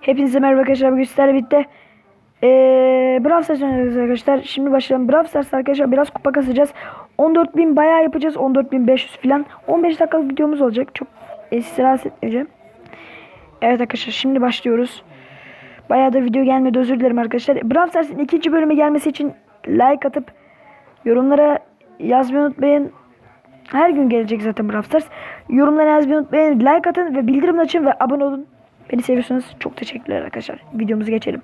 Hepinize merhaba arkadaşlar. Bugün sizlerle birlikte ee, Brawl Stars arkadaşlar. Şimdi başlayalım. Brawl Stars arkadaşlar biraz kupa kasacağız. 14.000 bayağı yapacağız. 14.500 falan. 15 dakikalık videomuz olacak. Çok sizi rahatsız etmeyeceğim. Evet arkadaşlar şimdi başlıyoruz. Bayağı da video gelmedi özür dilerim arkadaşlar. Brawl Stars'ın ikinci bölümü gelmesi için like atıp yorumlara yazmayı unutmayın. Her gün gelecek zaten Brawl Stars. Yorumlara yazmayı unutmayın. Like atın ve bildirim açın ve abone olun. Beni seviyorsanız çok teşekkürler arkadaşlar. Videomuzu geçelim.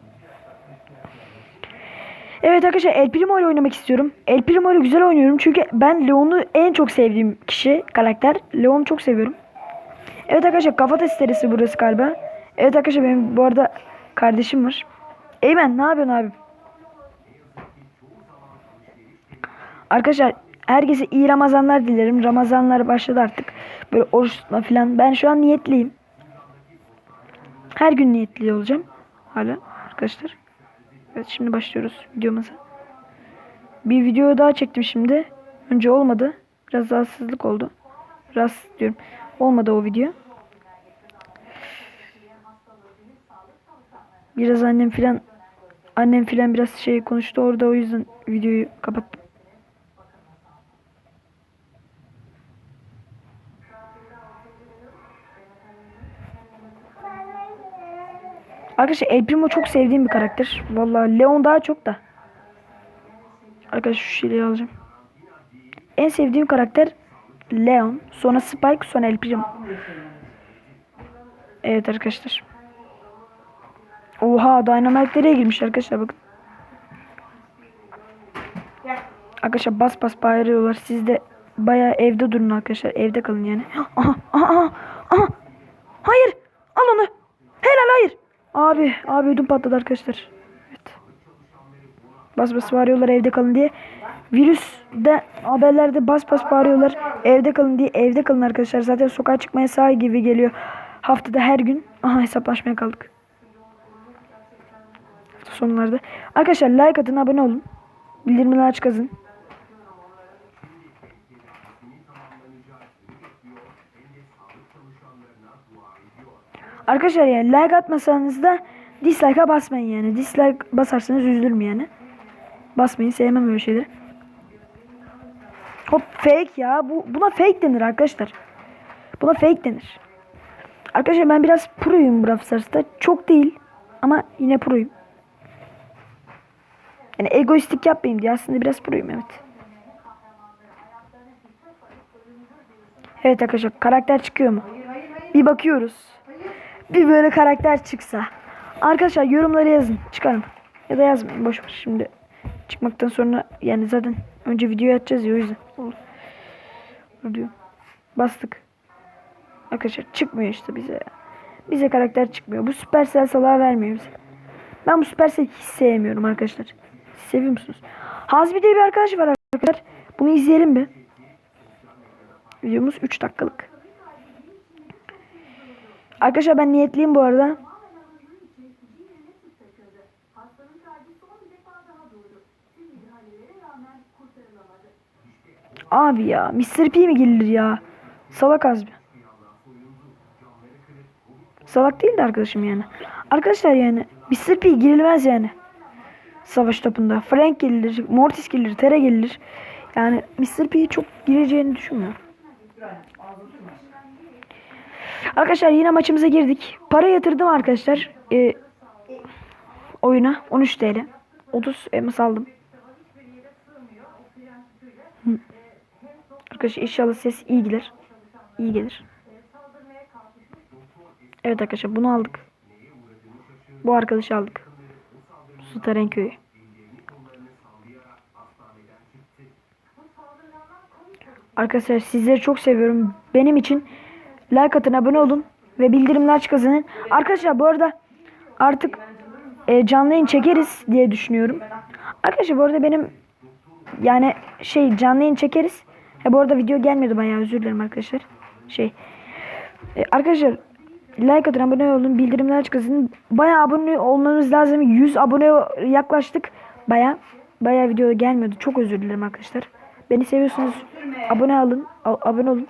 Evet arkadaşlar El Primo ile oynamak istiyorum. El Primo ile güzel oynuyorum. Çünkü ben Leon'u en çok sevdiğim kişi, karakter. Leon'u çok seviyorum. Evet arkadaşlar kafa testeresi burası galiba. Evet arkadaşlar benim bu arada kardeşim var. Eymen ne yapıyorsun abi? Arkadaşlar herkese iyi Ramazanlar dilerim. Ramazanlar başladı artık. Böyle oruç tutma falan. Ben şu an niyetliyim. Her gün niyetli olacağım. Hala arkadaşlar. Evet şimdi başlıyoruz videomuza. Bir video daha çektim şimdi. Önce olmadı. Biraz rahatsızlık oldu. Rahatsız diyorum. Olmadı o video. Biraz annem filan annem filan biraz şey konuştu orada o yüzden videoyu kapattım. Arkadaşlar El Primo çok sevdiğim bir karakter. Vallahi Leon daha çok da. Arkadaşlar şu şeyleri alacağım. En sevdiğim karakter Leon. Sonra Spike. Sonra El Primo. Evet arkadaşlar. Oha Dynamite girmiş arkadaşlar bakın. Arkadaşlar bas bas bağırıyorlar. Siz de bayağı evde durun arkadaşlar. Evde kalın yani. Aha aha. aha. Hayır. Abi abi ödüm patladı arkadaşlar. Evet. Bas bas bağırıyorlar evde kalın diye. Virüste haberlerde bas bas bağırıyorlar evde kalın diye evde kalın arkadaşlar. Zaten sokağa çıkma yasağı gibi geliyor. Haftada her gün. Aha hesaplaşmaya kaldık. Hafta sonlarda. Arkadaşlar like atın abone olun. Bildirimleri aç kazın. Arkadaşlar yani like atmasanız da dislike'a basmayın yani. Dislike basarsanız üzülürüm yani. Basmayın sevmem öyle şeyleri. Hop fake ya. Bu buna fake denir arkadaşlar. Buna fake denir. Arkadaşlar ben biraz proyum Brawl Stars'ta. Çok değil ama yine proyum. Yani egoistik yapmayayım diye aslında biraz proyum evet. Evet arkadaşlar karakter çıkıyor mu? Bir bakıyoruz. Bir böyle karakter çıksa. Arkadaşlar yorumlara yazın. Çıkarım. Ya da yazmayın. Boş ver şimdi. Çıkmaktan sonra yani zaten önce videoyu atacağız ya o yüzden. Olur. Diyor. Bastık. Arkadaşlar çıkmıyor işte bize. Bize karakter çıkmıyor. Bu Supercell salağı vermiyor bize. Ben bu Supercell hiç sevmiyorum arkadaşlar. Seviyor musunuz? Hazbi diye bir arkadaş var arkadaşlar. Bunu izleyelim bir. Videomuz 3 dakikalık. Arkadaşlar ben niyetliyim bu arada. Abi ya Mr. P mi gelir ya? Salak az bir. Salak değil de arkadaşım yani. Arkadaşlar yani Mr. P girilmez yani. Savaş topunda. Frank gelir, Mortis gelir, Tere gelir. Yani Mr. P'yi çok gireceğini düşünmüyorum. Arkadaşlar yine maçımıza girdik. Para yatırdım arkadaşlar. Ee, oyuna 13 TL. 30 elmas aldım. Arkadaşlar inşallah ses iyi gelir. İyi gelir. Evet arkadaşlar bunu aldık. Bu arkadaşı aldık. Sutaren köyü. Arkadaşlar sizleri çok seviyorum. Benim için like atın, abone olun ve bildirimler kazanın. Arkadaşlar bu arada artık e, canlı yayın çekeriz diye düşünüyorum. Arkadaşlar bu arada benim yani şey canlı yayın çekeriz. Ha, bu arada video gelmedi bayağı özür dilerim arkadaşlar. Şey e, arkadaşlar like atın, abone olun, bildirimler kazanın. Bayağı abone olmanız lazım. 100 abone yaklaştık. Bayağı bayağı video gelmiyordu. Çok özür dilerim arkadaşlar. Beni seviyorsunuz. Abone olun. a- abone olun.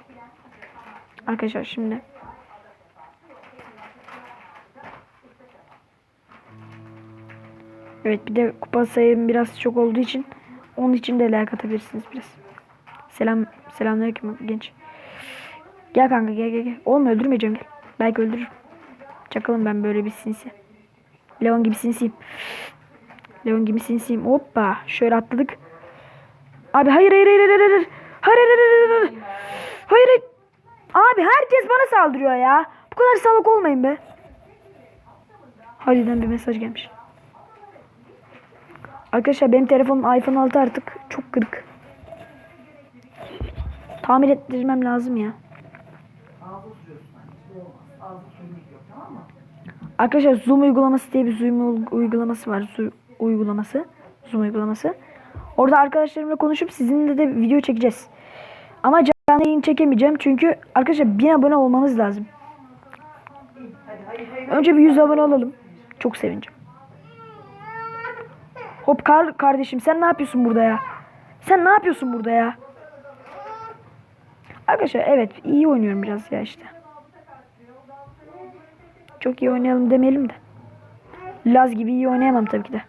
Arkadaşlar şimdi Evet bir de kupa sayım biraz çok olduğu için onun için de like atabilirsiniz biraz. Selam selamünaleyküm genç. Gel kanka gel gel gel. Oğlum öldürmeyeceğim gel. Belki öldürürüm. Çakalım ben böyle bir sinsi. Leon gibi sinsiyim. Leon gibi sinsiyim. Hoppa. Şöyle atladık. Abi hayır hayır hayır hayır hayır. Hayır hayır hayır hayır. Hayır hayır. hayır. Abi herkes bana saldırıyor ya. Bu kadar salak olmayın be. Hali'den bir mesaj gelmiş. Arkadaşlar benim telefonum iPhone 6 artık çok kırık. Tamir ettirmem lazım ya. Arkadaşlar Zoom uygulaması diye bir Zoom uy- uygulaması var. Zoom uygulaması. Zoom uygulaması. Orada arkadaşlarımla konuşup sizinle de video çekeceğiz. Ama canlı yayın çekemeyeceğim çünkü arkadaşlar 1000 abone olmamız lazım. Önce bir 100 abone olalım. Çok sevineceğim. Hop kar kardeşim sen ne yapıyorsun burada ya? Sen ne yapıyorsun burada ya? Arkadaşlar evet iyi oynuyorum biraz ya işte. Çok iyi oynayalım demeyelim de. Laz gibi iyi oynayamam tabii ki de.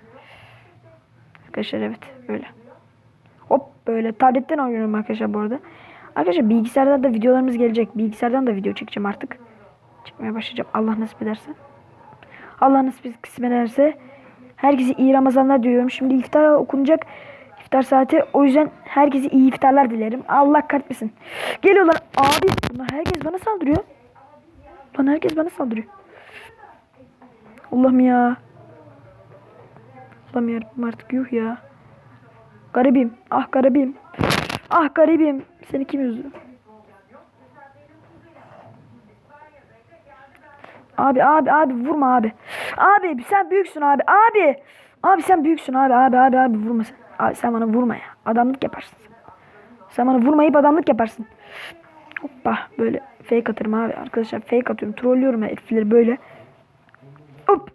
Arkadaşlar evet böyle. Hop böyle tabletten oynuyorum arkadaşlar bu arada. Arkadaşlar bilgisayardan da videolarımız gelecek. Bilgisayardan da video çekeceğim artık. Çekmeye başlayacağım Allah nasip ederse. Allah nasip kısmet ederse. Herkese iyi Ramazanlar diliyorum. Şimdi iftar okunacak. İftar saati. O yüzden herkese iyi iftarlar dilerim. Allah kahretmesin. Geliyorlar. Abi bunlar herkes bana saldırıyor. Lan herkes bana saldırıyor. Allah'ım ya. Allah'ım yarabbim artık yuh ya. Garibim. Ah garibim. Ah garibim. Seni kim üzdü? Abi abi abi vurma abi. Abi sen büyüksün abi. Abi. Abi sen büyüksün abi. Abi abi abi vurma sen. Abi sen bana vurma ya. Adamlık yaparsın. Sen, bana vurmayıp adamlık yaparsın. Hoppa böyle fake atarım abi. Arkadaşlar fake atıyorum. Trollüyorum herifleri böyle. Hop.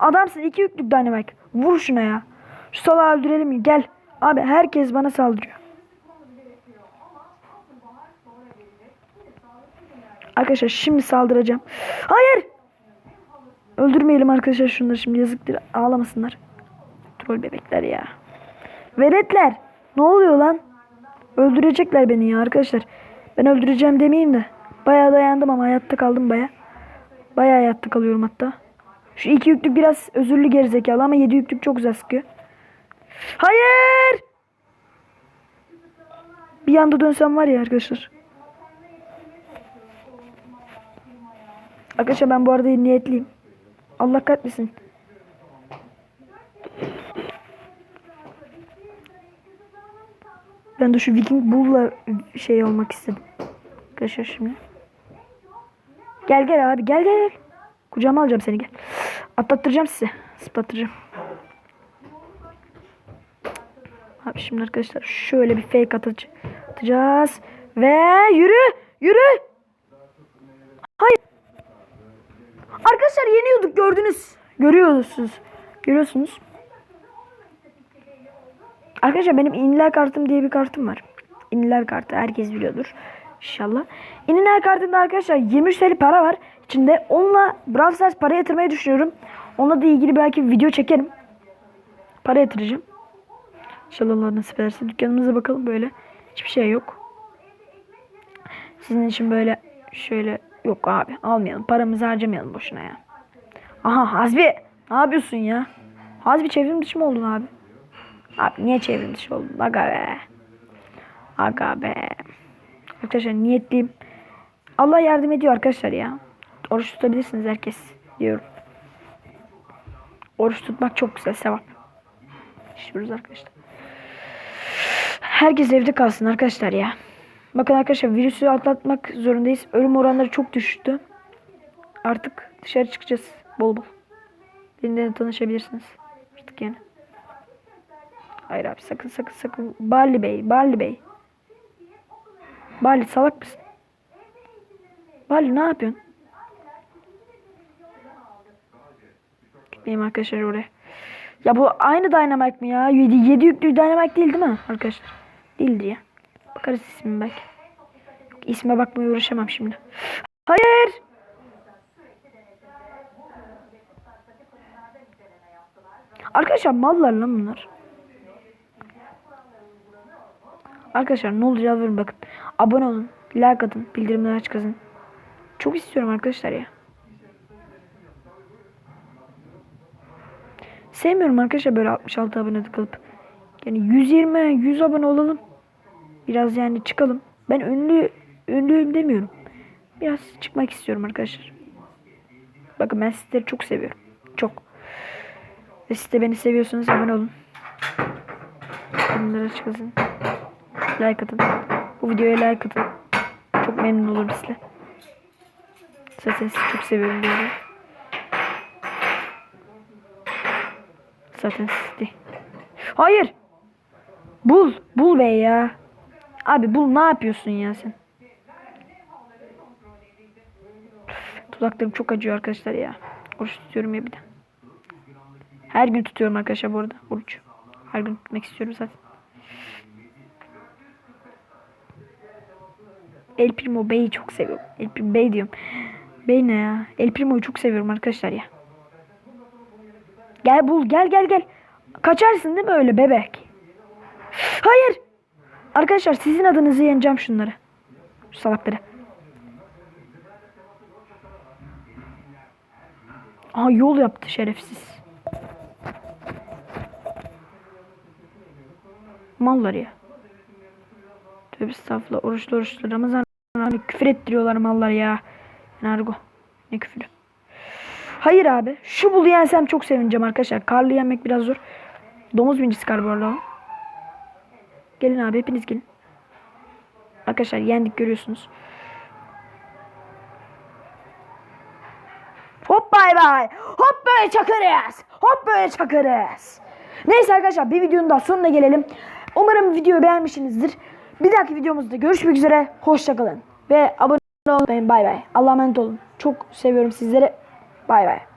Adamsın iki yüklük dynamite. Vur şuna ya. Şu salağı öldürelim mi? Gel. Abi herkes bana saldırıyor. Arkadaşlar şimdi saldıracağım. Hayır. Öldürmeyelim arkadaşlar şunları şimdi yazıktır. Ağlamasınlar. Troll bebekler ya. Veletler. Ne oluyor lan? Öldürecekler beni ya arkadaşlar. Ben öldüreceğim demeyeyim de. Bayağı dayandım ama hayatta kaldım baya. Bayağı hayatta kalıyorum hatta. Şu iki yüklük biraz özürlü gerizekalı ama yedi yüklük çok güzel sıkıyor. Hayır! Bir anda dönsem var ya arkadaşlar. Arkadaşlar ben bu arada niyetliyim. Allah kahretmesin. Ben de şu Viking Bull'la şey olmak istedim. Arkadaşlar şimdi. Gel gel abi gel gel. Kucağıma alacağım seni gel. Atlattıracağım size. Zıplattıracağım. Abi şimdi arkadaşlar şöyle bir fake atacağız. Ve yürü yürü. Hayır. Yeniyorduk gördünüz. Görüyorsunuz. Görüyorsunuz. Arkadaşlar benim iniler kartım diye bir kartım var. İniler kartı herkes biliyordur. İnşallah. İniler kartında arkadaşlar 23 TL para var. İçinde onunla Brawl Stars para yatırmayı düşünüyorum. Onunla da ilgili belki bir video çekerim. Para yatıracağım. İnşallah Allah nasip ederse. Dükkanımıza bakalım böyle. Hiçbir şey yok. Sizin için böyle şöyle yok abi almayalım. Paramızı harcamayalım boşuna ya. Aha Hazbi ne yapıyorsun ya? Hazbi çevrim dışı mı oldun abi? Abi niye çevrim dışı oldun? Aga be. Aga be. Arkadaşlar niyetliyim. Allah yardım ediyor arkadaşlar ya. Oruç tutabilirsiniz herkes diyorum. Oruç tutmak çok güzel sevap. İşiyoruz arkadaşlar. Herkes evde kalsın arkadaşlar ya. Bakın arkadaşlar virüsü atlatmak zorundayız. Ölüm oranları çok düştü. Artık dışarı çıkacağız bol bol. Benimle tanışabilirsiniz. Artık yani. Hayır abi sakın sakın sakın. Barley Bey, Barley Bey. Barley salak mısın? Barley ne yapıyorsun? Gitmeyeyim arkadaşlar oraya. Ya bu aynı Dynamite mi ya? 7, 7 yüklü Dynamite değil değil mi arkadaşlar? Değildir ya. Bakarız ismi belki. Yok, isme bakmaya uğraşamam şimdi. Hayır! Arkadaşlar mallar lan bunlar. Arkadaşlar ne olur yalvarırım bakın. Abone olun. Like atın. Bildirimleri aç kazın. Çok istiyorum arkadaşlar ya. Sevmiyorum arkadaşlar böyle 66 abone kalıp. Yani 120 100 abone olalım. Biraz yani çıkalım. Ben ünlü ünlüyüm demiyorum. Biraz çıkmak istiyorum arkadaşlar. Bakın ben sizleri çok seviyorum. Çok. Ve siz de beni seviyorsanız abone olun. Bunları çıkasın. Like atın. Bu videoya like atın. Çok memnun olurum sizle. Zaten sizi çok seviyorum arada. Zaten siz. Hayır. Bul. Bul bey ya. Abi bul ne yapıyorsun ya sen? Dudaklarım çok acıyor arkadaşlar ya. Oruç tutuyorum ya bir de. Her gün tutuyorum arkadaşlar bu arada oruç. Her gün tutmak istiyorum zaten. El Primo Bey'i çok seviyorum. El Primo Bey diyorum. Bey ne ya? El Primo'yu çok seviyorum arkadaşlar ya. Gel bul gel gel gel. Kaçarsın değil mi öyle bebek? Hayır. Arkadaşlar sizin adınızı yeneceğim şunları. Şu salakları. Aha yol yaptı şerefsiz. Mallar ya. Tövbe estağfurullah. Oruçlu oruçlu. Ramazan Ramazan küfür ettiriyorlar mallar ya. Nargo. Ne küfürü. Hayır abi. Şu bulu yensem çok sevineceğim arkadaşlar. Karlı yenmek biraz zor. Domuz bincisi kar. Gelin abi hepiniz gelin. Arkadaşlar yendik görüyorsunuz. Hop bay bay. Hop böyle çakarız. Hop böyle çakarız. Neyse arkadaşlar bir videonun daha sonuna gelelim. Umarım videoyu beğenmişsinizdir. Bir dahaki videomuzda görüşmek üzere. Hoşçakalın. Ve abone olmayı unutmayın. Bay bay. Allah'a emanet olun. Çok seviyorum sizleri. Bay bay.